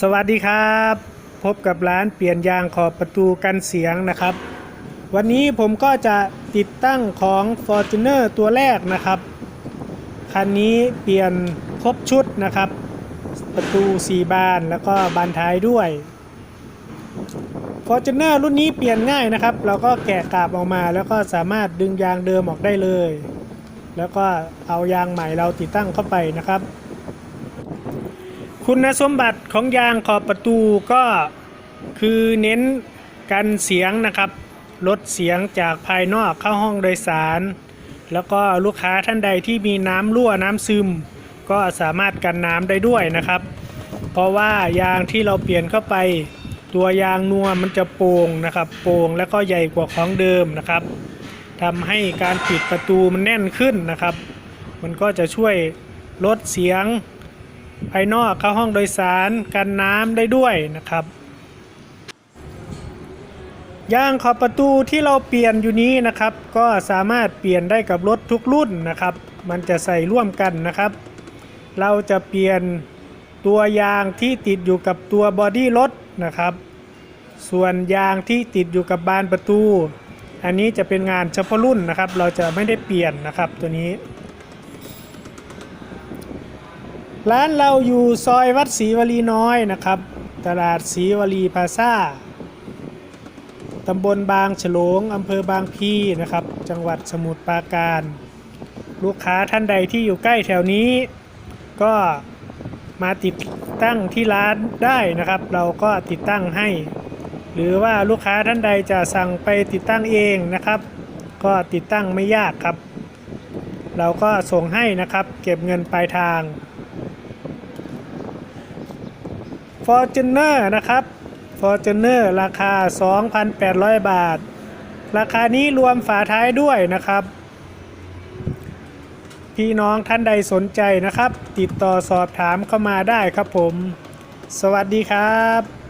สวัสดีครับ พบกับร้านเปลี่ยนยางขอบประตูกันเสียงนะครับ วันนี้ผมก็จะติดตั้งของ Fortuner ตัวแรกนะครับ คันนี้เปลี่ยนครบชุดนะครับ ประตู 4 บานแล้วก็บานท้ายด้วย Fortuner รุ่นนี้เปลี่ยนง่ายนะครับ เราก็แกะกาบออกมา แล้วก็สามารถดึงยางเดิมออกได้เลย แล้วก็เอายางใหม่เราติดตั้งเข้าไปนะครับ คุณสมบัติของยางขอบประตูก็คือเน้นกันเสียงนะครับ ลดเสียงจากภายนอกเข้าห้องโดยสาร แล้วก็ลูกค้าท่านใดที่มีน้ำรั่วน้ำซึม ก็สามารถกันน้ำได้ด้วยนะครับ เพราะว่ายางที่เราเปลี่ยนเข้าไป ตัวยางนัวมันจะโป่งนะครับโป่งแล้วก็ใหญ่กว่าของเดิมนะครับทำให้การปิดประตูมันแน่นขึ้นนะครับ มันก็จะช่วยลดเสียง ภายนอกเข้าห้องโดยสารกันน้ำได้ด้วยนะครับยางขอบประตูที่เราเปลี่ยนอยู่นี้นะครับ ก็สามารถเปลี่ยนได้กับรถทุกรุ่นนะครับ มันจะใส่ร่วมกันนะครับ เราจะเปลี่ยนตัวยางที่ติดอยู่กับตัวบอดี้รถนะครับ ส่วนยางที่ติดอยู่กับบานประตู อันนี้จะเป็นงานเฉพาะรุ่นนะครับ เราจะไม่ได้เปลี่ยนนะครับตัวนี้ ร้านเราอยู่ซอยวัดศรีวลีน้อยนะครับ ตลาดศรีวลีพาซาตำบลบางฉลงอำเภอบางพีนะครับ จังหวัดสมุทรปราการ ลูกค้าท่านใดที่อยู่ใกล้แถวนี้ ก็มาติดตั้งที่ร้านได้นะครับ เราก็ติดตั้งให้ หรือว่าลูกค้าท่านใดจะสั่งไปติดตั้งเองนะครับ ก็ติดตั้งไม่ยากครับ เราก็ส่งให้นะครับ เก็บเงินปลายทาง Fortuner นะครับ Fortuner ราคา 2,800 บาท ราคานี้รวมฝาท้ายด้วยนะครับ พี่น้องท่านใดสนใจนะครับ ติดต่อสอบถามเข้ามาได้ครับผม สวัสดีครับ